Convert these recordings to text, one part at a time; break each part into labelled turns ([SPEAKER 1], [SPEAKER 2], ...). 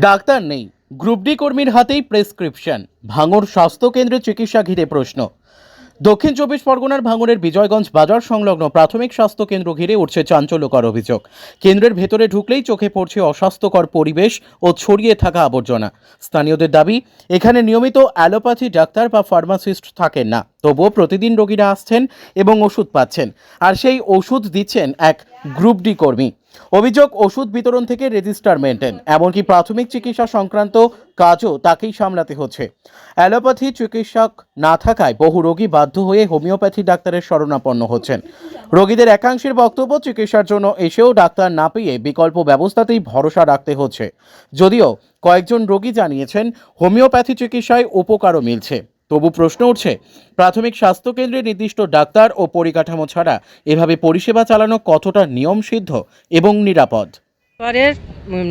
[SPEAKER 1] Doctor নেই। Group D কর্মীর হাতেই প্রেসক্রিপশন। ভাঙর স্বাস্থ্য কেন্দ্রে চিকিৎসা ঘিরে প্রশ্ন। দক্ষিণ চব্বিশ পরগনার ভাঙড়ের বিজয়গঞ্জ বাজার সংলগ্ন প্রাথমিক স্বাস্থ্য কেন্দ্র ঘিরে উঠছে চাঞ্চল্যকর অভিযোগ। কেন্দ্রের ভেতরে ঢুকলেই চোখে পড়ছে অস্বাস্থ্যকর পরিবেশ ও ছড়িয়ে থাকা আবর্জনা। স্থানীয়দের দাবি, এখানে নিয়মিত অ্যালোপ্যাথি ডাক্তার বা ফার্মাসিস্ট থাকেন না। তবুও প্রতিদিন রোগীরা আসছেন এবং ওষুধ পাচ্ছেন। আর সেই ওষুধ দিচ্ছেন এক গ্রুপ ডি কর্মী। অভিযোগ, ওষুধ বিতরণ থেকে রেজিস্টার মেনটেন, এমনকি প্রাথমিক চিকিৎসা সংক্রান্ত কাজও তাকেই সামলাতে হচ্ছে। অ্যালোপ্যাথি চিকিৎসক না থাকায় বহু রোগী বাধ্য হয়ে হোমিওপ্যাথি ডাক্তারের শরণাপন্ন হচ্ছেন। রোগীদের একাংশের বক্তব্য, চিকিৎসার জন্য এসেও ডাক্তার না পেয়ে বিকল্প ব্যবস্থাতেই ভরসা রাখতে হচ্ছে। যদিও কয়েকজন রোগী জানিয়েছেন, হোমিওপ্যাথি চিকিৎসায় উপকারও মিলছে। তবু প্রশ্ন উঠছে প্রাথমিক স্বাস্থ্যকেন্দ্রে নির্দিষ্ট ডাক্তার ও পরিকাঠামো ছাড়া এভাবে পরিষেবা চালানো কতটা নিয়মসিদ্ধ এবং নিরাপদ?
[SPEAKER 2] এবারে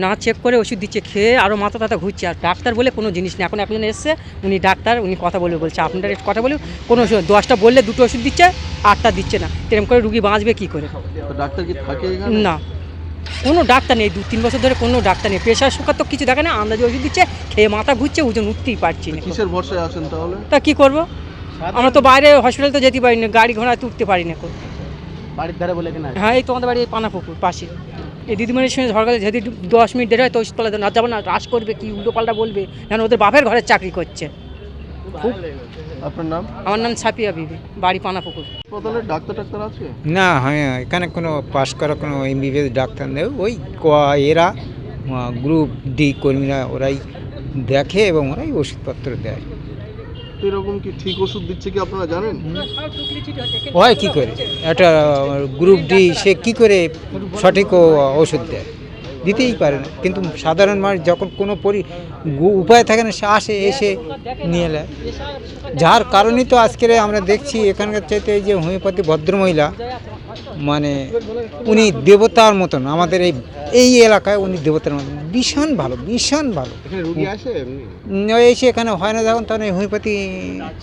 [SPEAKER 2] না চেক করে ওষুধ দিচ্ছে খেয়ে আরও মাথা টাথা ঘুরছে। আর ডাক্তার বলে কোনো জিনিস নেই। এখন একজন এসছে উনি ডাক্তার উনি কথা বলবে বলছে। আপনারা কথা বলুন কোনো ওষুধ দশটা বললে দুটো ওষুধ দিচ্ছে আটটা দিচ্ছে না। এরকম করে রুগী বাঁচবে কী করে?
[SPEAKER 3] ডাক্তার কি থাকে
[SPEAKER 2] না। কোনো ডাক্তার নেই দু তিন বছর ধরে কোনো ডাক্তার নেই। প্রেশার সুগার তো কিছু দেখে না আন্দাজে ওষুধ দিচ্ছে খেয়ে মাথা ঘুরছে ওজন উঠতেই পারছি না।
[SPEAKER 3] কিসের ভরসায় আছেন তাহলে?
[SPEAKER 2] তা কী করব? আমরা তো বাইরে হসপিটাল তো যেতে পারি না গাড়ি ঘোড়ায় তো উঠতে পারি না এখন।
[SPEAKER 4] বাড়ির ধারে বলে কিনা?
[SPEAKER 2] হ্যাঁ এই তোমাদের বাড়ি এই পানাপুকুর পাশে। এই দিদিমণির সঙ্গে ঝড় গেলে যদি দশ মিনিট দেরি হয় তো ওষুধ তলাতে না যাব না রাশ করবে কি উল্টো পাল্টা বলবে? যেন ওদের বাপের ঘরে চাকরি করছে।
[SPEAKER 3] আপনার নাম?
[SPEAKER 2] আমার নাম ছাপিয়া বিবি বাড়ি পানাপুকুর।
[SPEAKER 3] হাসপাতালে ডাক্তার ডাক্তার আছে?
[SPEAKER 5] না হ্যাঁ এখানে কোনো পাশ করা কোনো এমবিবিএস ডাক্তার নেই। ওই ক- এরা গ্রুপ ডি কর্মীরা ওরাই দেখে এবং ওরাই ওষুধপত্র দেয়।
[SPEAKER 3] তো এরকম কি ঠিক ওষুধ দিচ্ছে কি আপনারা জানেন?
[SPEAKER 5] হয় কি করে? একটা গ্রুপ ডি সে কি করে সঠিক ও- ওষুধ দেয়? দিতেই পারে না। কিন্তু সাধারণ মানুষ যখন কোনো পরি উপায় থাকে না সে আসে এসে নিয়ে নেয়। যার কারণেই তো আজকের আমরা দেখছি এখানকার চাইতে এই যে হোমিওপ্যাথি ভদ্রমহিলা মানে উনি দেবতার মতন আমাদের এই এই এলাকায় উনি দেবতার মতন। ভীষণ ভালো ভীষণ ভালো।
[SPEAKER 3] এখানে আসে
[SPEAKER 5] এসে এখানে হয় না যখন তখন এই হোমিওপ্যাথি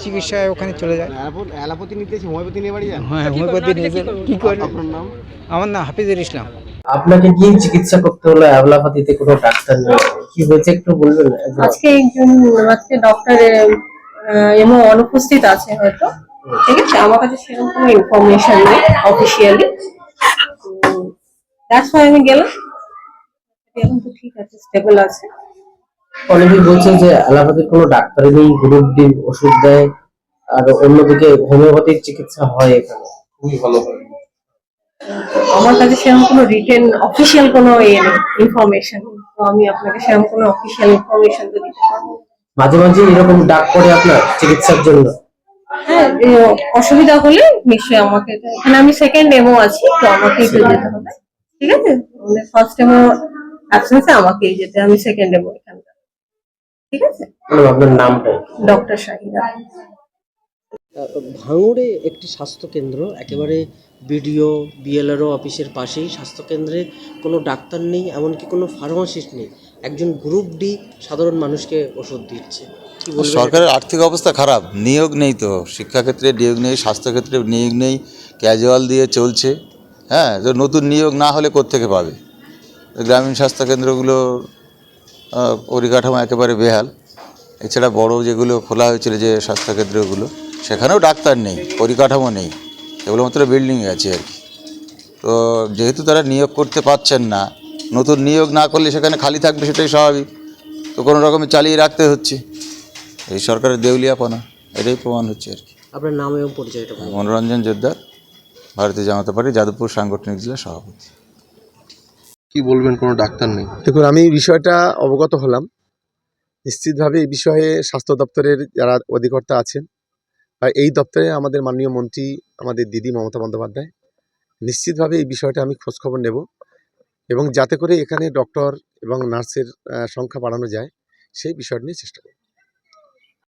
[SPEAKER 5] চিকিৎসায় ওখানে চলে যায়। হ্যাঁ হোমিওপ্যাথি নিয়ে কী করে? আমার নাম হাফিজুল ইসলাম।
[SPEAKER 4] আপনাকে কি চিকিৎসা করতে হলো অ্যাভলাপাতিতে কোনো ডাক্তার নেই। কি হয়েছে একটু বলবেন।
[SPEAKER 6] আজকে একজন আজকে ডক্টর এমও অনুপস্থিত আছে হয়তো। ঠিক আছে? আমার কাছে সেরকম কোনো ইনফরমেশন নেই অফিসিয়ালি দ্যাটস ওয়াই আমি গেলাম। এখন তো ঠিক আছে স্টেবল আছে।
[SPEAKER 4] অনেকেই বলছে যে অ্যালোপ্যাথির কোনো ডাক্তার নেই গ্রুপ ডি ওষুধ দেয় আর অন্যদিকে হোমিওপ্যাথিক চিকিৎসা হয় এখানে।
[SPEAKER 3] খুবই ভালো হয়।
[SPEAKER 6] আমার কাছে সেরকম কোনো রিটেন অফিসিয়াল কোনো ইনফরমেশন তো আমি আপনাকে সেরকম কোনো অফিসিয়াল ইনফরমেশন তো দিতে পারব
[SPEAKER 4] মাঝে মাঝে এরকম ডাক পড়ে আপনার চিকিৎসার জন্য।
[SPEAKER 6] হ্যাঁ এ, অসুবিধা হলে নিশ্চয়ই আমাকে এখানে আমি সেকেন্ড এমও আছি তো আমাকেই তো যেতে হবে। ঠিক আছে? ফার্স্ট এমও অ্যাবসেন্সে আমাকেই যেতে আমি সেকেন্ড এমও এখানকার। ঠিক আছে?
[SPEAKER 4] মানে আপনার নামটা
[SPEAKER 6] ডক্টর শাহিদা
[SPEAKER 7] ভাঙড়ে একটি স্বাস্থ্যকেন্দ্র, একেবারে বিডিও, বিএলআরও অফিসের পাশেই স্বাস্থ্যকেন্দ্রে কোনো ডাক্তার নেই, এমনকি কোনো ফার্মাসিস্ট নেই। একজন গ্রুপ ডি সাধারণ মানুষকে ওষুধ দিচ্ছে।
[SPEAKER 8] সরকারের আর্থিক অবস্থা খারাপ, নিয়োগ নেই তো। শিক্ষাক্ষেত্রে নিয়োগ নেই, স্বাস্থ্যক্ষেত্রে নিয়োগ নেই ক্যাজুয়াল দিয়ে চলছে। হ্যাঁ তো নতুন নিয়োগ না হলে কোত্থেকে পাবে? গ্রামীণ স্বাস্থ্যকেন্দ্রগুলো পরিকাঠামো একেবারে বেহাল। এছাড়া বড় যেগুলো খোলা হয়েছিল যে স্বাস্থ্যকেন্দ্রগুলো সেখানেও ডাক্তার নেই পরিকাঠামো নেই কেবলমাত্র বিল্ডিং আছে আর কি। তো যেহেতু তারা নিয়োগ করতে পারছেন না নতুন নিয়োগ না করলে সেখানে খালি থাকবে সেটাই স্বাভাবিক। তো কোনো রকমে চালিয়ে রাখতে হচ্ছে। এই সরকারের দেউলিয়াপনা এটাই প্রমাণ হচ্ছে আর কি।
[SPEAKER 7] আপনার নাম এবং পরিচয়টা
[SPEAKER 8] মনোরঞ্জন জোদ্দার ভারতীয় জনতা পার্টি যাদবপুর সাংগঠনিক জেলা সভাপতি।
[SPEAKER 3] কি বলবেন কোনো ডাক্তার নেই?
[SPEAKER 9] দেখুন আমি এই বিষয়টা অবগত হলাম। নিশ্চিতভাবে এই বিষয়ে স্বাস্থ্য দপ্তরের যারা অধিকর্তা আছেন বা এই দপ্তরে আমাদের মাননীয় মন্ত্রী, আমাদের দিদি মমতা বন্দ্যোপাধ্যায়, নিশ্চিতভাবে এই বিষয়টা আমি খোঁজখবর নেব এবং যাতে করে এখানে ডক্টর এবং নার্সের সংখ্যা বাড়ানো যায়, সেই বিষয়টা নিয়ে চেষ্টা করব।